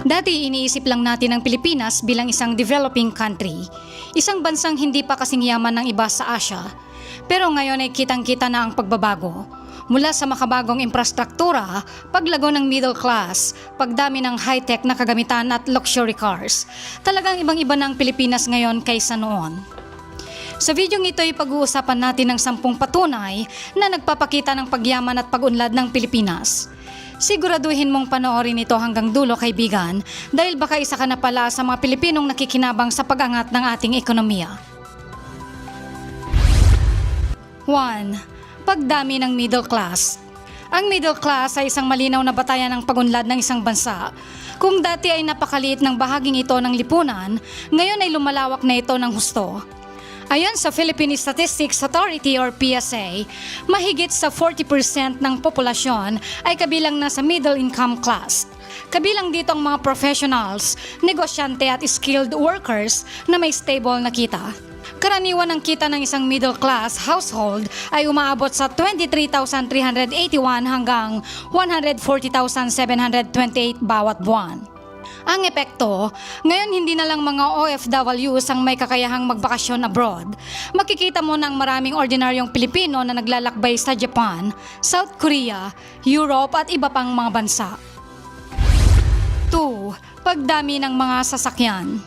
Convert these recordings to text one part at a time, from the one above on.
Dati iniisip lang natin ang Pilipinas bilang isang developing country, isang bansang hindi pa kasing yaman ng iba sa Asia. Pero ngayon ay kitang-kita na ang pagbabago. Mula sa makabagong infrastruktura, paglago ng middle class, pagdami ng high-tech na kagamitan at luxury cars. Talagang ibang-iba na ang Pilipinas ngayon kaysa noon. Sa videong ito ay pag-uusapan natin ng sampung patunay na nagpapakita ng pagyaman at pag-unlad ng Pilipinas. Siguraduhin mong panoorin ito hanggang dulo kaibigan dahil baka isa ka na pala sa mga Pilipinong nakikinabang sa pag-angat ng ating ekonomiya. 1. Pagdami ng middle class ang middle class ay isang malinaw na batayan ng pagunlad ng isang bansa. Kung dati ay napakaliit ng bahaging ito ng lipunan, ngayon ay lumalawak na ito ng husto. Ayon sa Philippine Statistics Authority or PSA, mahigit sa 40% ng populasyon ay kabilang na sa middle income class. Kabilang dito ang mga professionals, negosyante at skilled workers na may stable na kita. Karaniwan ang kita ng isang middle class household ay umaabot sa 23,381 hanggang 140,728 bawat buwan. Ang epekto, ngayon hindi na lang mga OFWs ang may kakayahang magbakasyon abroad. Makikita mo ng maraming ordinaryong Pilipino na naglalakbay sa Japan, South Korea, Europe at iba pang mga bansa. 2. Pagdami ng mga sasakyan.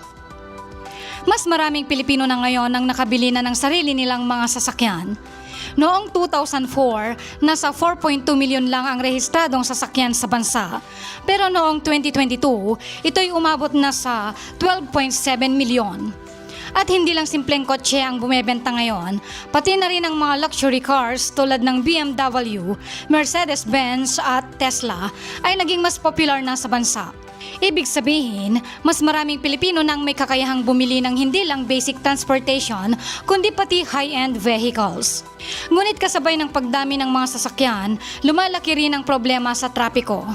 Mas maraming Pilipino na ngayon ang nakabili na ng sarili nilang mga sasakyan. Noong 2004, nasa 4.2 milyon lang ang rehistradong sasakyan sa bansa. Pero noong 2022, ito'y umabot na sa 12.7 milyon. At hindi lang simpleng kotse ang bumebenta ngayon, pati na rin ang mga luxury cars tulad ng BMW, Mercedes-Benz at Tesla ay naging mas popular na sa bansa. Ibig sabihin, mas maraming Pilipino nang may kakayahang bumili ng hindi lang basic transportation, kundi pati high-end vehicles. Ngunit kasabay ng pagdami ng mga sasakyan, lumalaki rin ang problema sa trapiko.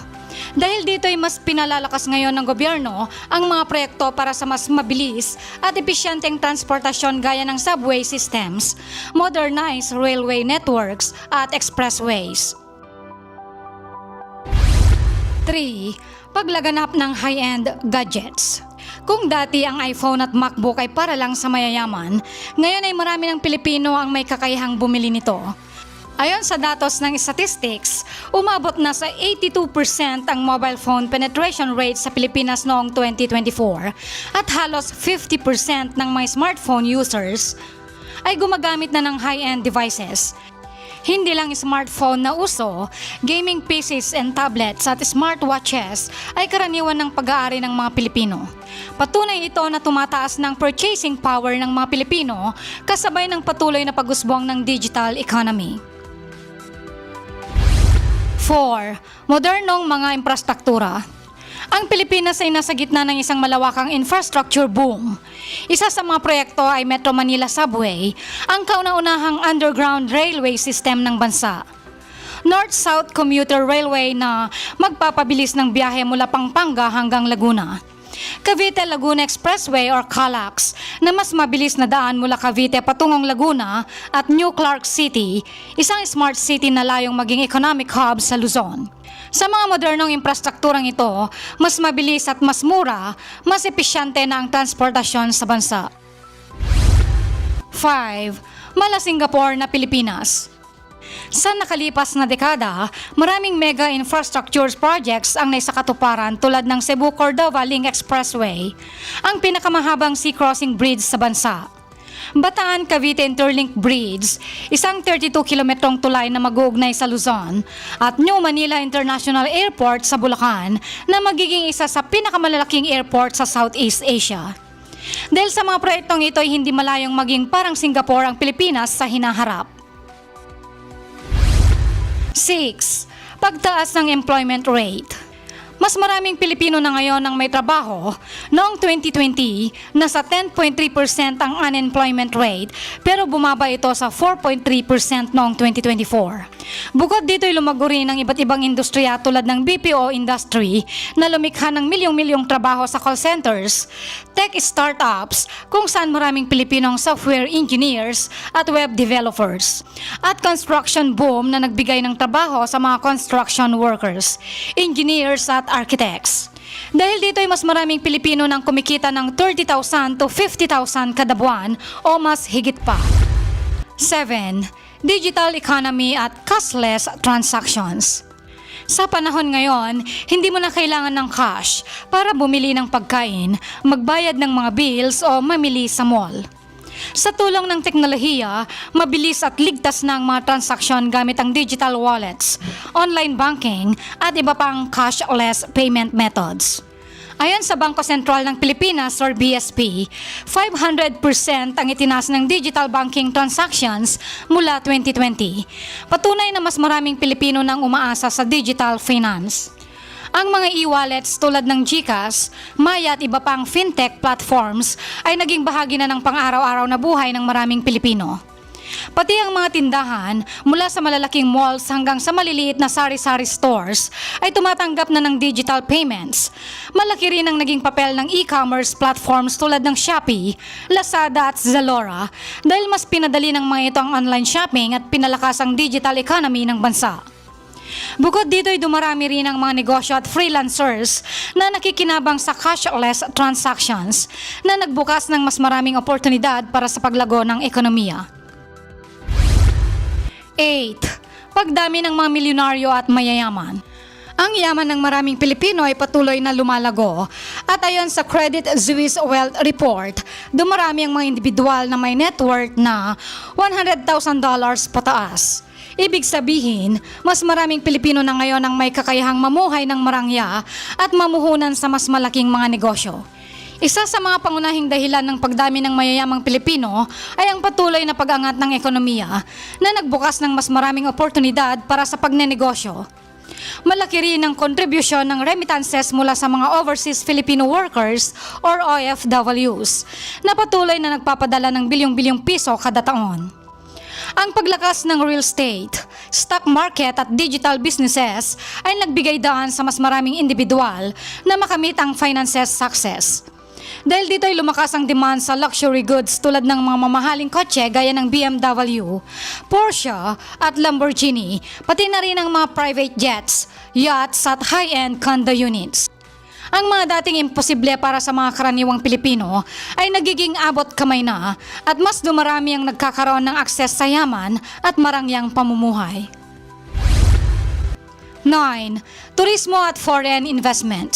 Dahil dito ay mas pinalalakas ngayon ng gobyerno ang mga proyekto para sa mas mabilis at episyenteng transportasyon gaya ng subway systems, modernized railway networks at expressways. 3. Paglaganap ng high-end gadgets. Kung dati ang iPhone at MacBook ay para lang sa mayayaman, ngayon ay marami ng Pilipino ang may kakayahang bumili nito. Ayon sa datos ng statistics, umabot na sa 82% ang mobile phone penetration rate sa Pilipinas noong 2024 at halos 50% ng mga smartphone users ay gumagamit na ng high-end devices. Hindi lang smartphone na uso, gaming PCs and tablets at smartwatches ay karaniwan ng pag-aari ng mga Pilipino. Patunay ito na tumataas ng purchasing power ng mga Pilipino kasabay ng patuloy na pag-usbong ng digital economy. 4. Modernong mga infrastruktura. Ang Pilipinas ay nasa gitna ng isang malawakang infrastructure boom. Isa sa mga proyekto ay Metro Manila Subway, ang kauna-unahang underground railway system ng bansa. North-South Commuter Railway na magpapabilis ng biyahe mula Pampanga hanggang Laguna. Cavite Laguna Expressway or CALAX na mas mabilis na daan mula Cavite patungong Laguna at New Clark City, isang smart city na layong maging economic hub sa Luzon. Sa mga modernong infrastrukturang ito, mas mabilis at mas mura, mas episyante na ang transportasyon sa bansa. 5. Mala Singapore na Pilipinas. Sa nakalipas na dekada, maraming mega infrastructure projects ang naisakatuparan tulad ng Cebu Cordova Link Expressway, ang pinakamahabang sea crossing bridge sa bansa. Bataan Cavite Interlink Bridge, isang 32 kilometrong tulay na mag-uugnay sa Luzon, at New Manila International Airport sa Bulacan na magiging isa sa pinakamalalaking airport sa Southeast Asia. Dahil sa mga proyektong ito ay hindi malayong maging parang Singapore ang Pilipinas sa hinaharap. 6. Pagtaas ng employment rate. Mas maraming Pilipino na ngayon ang may trabaho. Noong 2020, nasa 10.3% ang unemployment rate pero bumaba ito sa 4.3% noong 2024. Bukod dito ay lumago rin ang iba't ibang industriya tulad ng BPO industry na lumikha ng milyong-milyong trabaho sa call centers, tech startups kung saan maraming Pilipinong software engineers at web developers, at construction boom na nagbigay ng trabaho sa mga construction workers, engineers at architects. Dahil dito ay mas maraming Pilipino nang kumikita ng 30,000 to 50,000 kada buwan o mas higit pa. 7. Digital economy at cashless transactions. Sa panahon ngayon, hindi mo na kailangan ng cash para bumili ng pagkain, magbayad ng mga bills o mamili sa mall. Sa tulong ng teknolohiya, mabilis at ligtas na ang mga transaksyon gamit ang digital wallets, online banking at iba pang cashless payment methods. Ayon sa Bangko Sentral ng Pilipinas or BSP, 500% ang itinaas ng digital banking transactions mula 2020. Patunay na mas maraming Pilipino nang umaasa sa digital finance. Ang mga e-wallets tulad ng GCash, Maya at iba pang fintech platforms ay naging bahagi na ng pang-araw-araw na buhay ng maraming Pilipino. Pati ang mga tindahan, mula sa malalaking malls hanggang sa maliliit na sari-sari stores, ay tumatanggap na ng digital payments. Malaki rin ang naging papel ng e-commerce platforms tulad ng Shopee, Lazada at Zalora dahil mas pinadali ng mga ito ang online shopping at pinalakas ang digital economy ng bansa. Bukod dito ay dumarami rin ang mga negosyo at freelancers na nakikinabang sa cashless transactions na nagbukas ng mas maraming oportunidad para sa paglago ng ekonomiya. 8. Pagdami ng mga milyonaryo at mayayaman. Ang yaman ng maraming Pilipino ay patuloy na lumalago. At ayon sa Credit Suisse Wealth Report, dumarami ang mga individual na may net worth na $100,000 pataas. Ibig sabihin, mas maraming Pilipino na ngayon ang may kakayahang mamuhay ng marangya at mamuhunan sa mas malaking mga negosyo. Isa sa mga pangunahing dahilan ng pagdami ng mayayamang Pilipino ay ang patuloy na pag-angat ng ekonomiya na nagbukas ng mas maraming oportunidad para sa pagnenegosyo. Malaki rin ang kontribusyon ng remittances mula sa mga overseas Filipino workers or OFWs na patuloy na nagpapadala ng bilyong-bilyong piso kada taon. Ang paglakas ng real estate, stock market at digital businesses ay nagbigay daan sa mas maraming individual na makamit ang finances success. Dahil dito ay lumakas ang demand sa luxury goods tulad ng mga mamahaling kotse gaya ng BMW, Porsche at Lamborghini, pati na rin ang mga private jets, yachts at high-end condo units. Ang mga dating imposible para sa mga karaniwang Pilipino ay nagiging abot kamay na at mas dumarami ang nagkakaroon ng akses sa yaman at marangyang pamumuhay. 9. Turismo at foreign investment.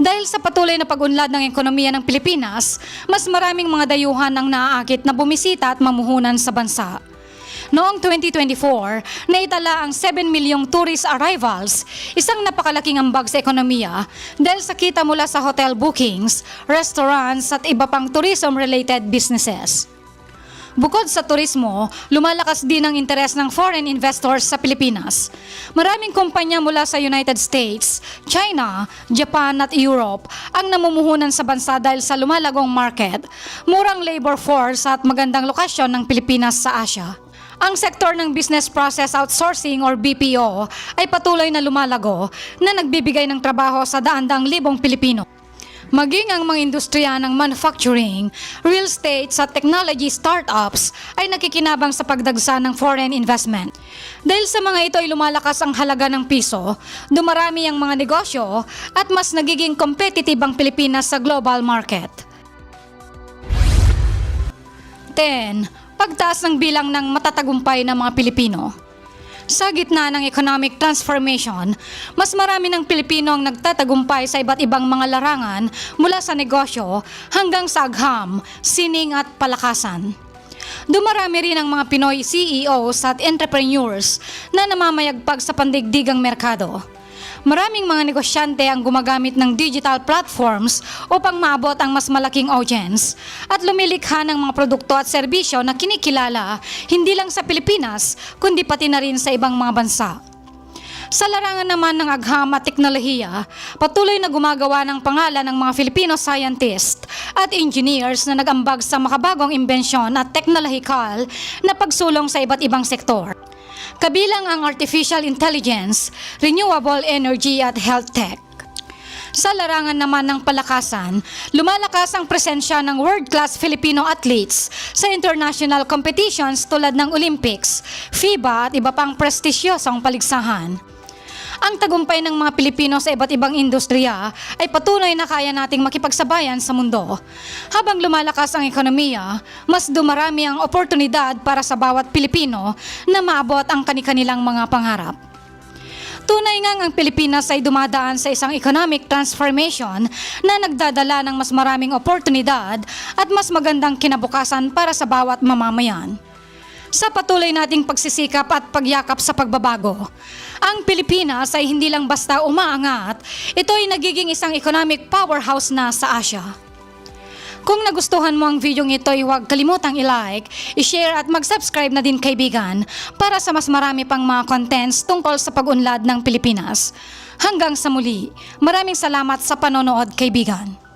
Dahil sa patuloy na pag-unlad ng ekonomiya ng Pilipinas, mas maraming mga dayuhan ang naaakit na bumisita at mamuhunan sa bansa. Noong 2024, naitala ang 7 milyong tourist arrivals, isang napakalaking ambag sa ekonomiya dahil sa kita mula sa hotel bookings, restaurants at iba pang tourism-related businesses. Bukod sa turismo, lumalakas din ang interes ng foreign investors sa Pilipinas. Maraming kumpanya mula sa United States, China, Japan at Europe ang namumuhunan sa bansa dahil sa lumalagong market, murang labor force at magandang lokasyon ng Pilipinas sa Asia. Ang sektor ng Business Process Outsourcing or BPO ay patuloy na lumalago na nagbibigay ng trabaho sa daan-daang libong Pilipino. Maging ang mga industriya ng manufacturing, real estate at technology startups ay nakikinabang sa pagdagsa ng foreign investment. Dahil sa mga ito ay lumalakas ang halaga ng piso, dumarami ang mga negosyo at mas nagiging competitive ang Pilipinas sa global market. 10. Pagtaas ng bilang ng matatagumpay ng mga Pilipino. Sa gitna ng economic transformation, mas marami ng Pilipino ang nagtatagumpay sa iba't ibang mga larangan mula sa negosyo hanggang sa agham, sining at palakasan. Dumarami rin ang mga Pinoy CEOs at entrepreneurs na namamayagpag sa pandigdigang merkado. Maraming mga negosyante ang gumagamit ng digital platforms upang maabot ang mas malaking audience at lumilikha ng mga produkto at serbisyo na kinikilala hindi lang sa Pilipinas kundi pati na rin sa ibang mga bansa. Sa larangan naman ng agham at teknolohiya, patuloy na gumagawa ng pangalan ng mga Filipino scientist at engineers na nagambag sa makabagong imbensyon at teknolohikal na pagsulong sa iba't ibang sektor. Kabilang ang artificial intelligence, renewable energy at health tech. Sa larangan naman ng palakasan, lumalakas ang presensya ng world-class Filipino athletes sa international competitions tulad ng Olympics, FIBA at iba pang prestigyosong paligsahan. Ang tagumpay ng mga Pilipino sa iba't ibang industriya ay patunay na kaya nating makipagsabayan sa mundo. Habang lumalakas ang ekonomiya, mas dumarami ang oportunidad para sa bawat Pilipino na maabot ang kani-kanilang mga pangarap. Tunay nga ang Pilipinas ay dumadaan sa isang economic transformation na nagdadala ng mas maraming oportunidad at mas magandang kinabukasan para sa bawat mamamayan. Sa patuloy nating pagsisikap at pagyakap sa pagbabago, ang Pilipinas ay hindi lang basta umaangat, ito ay nagiging isang economic powerhouse na sa Asia. Kung nagustuhan mo ang video ito, huwag kalimutang i-like, i-share at mag-subscribe na din kaibigan para sa mas marami pang mga contents tungkol sa pag-unlad ng Pilipinas. Hanggang sa muli, maraming salamat sa panonood kaibigan.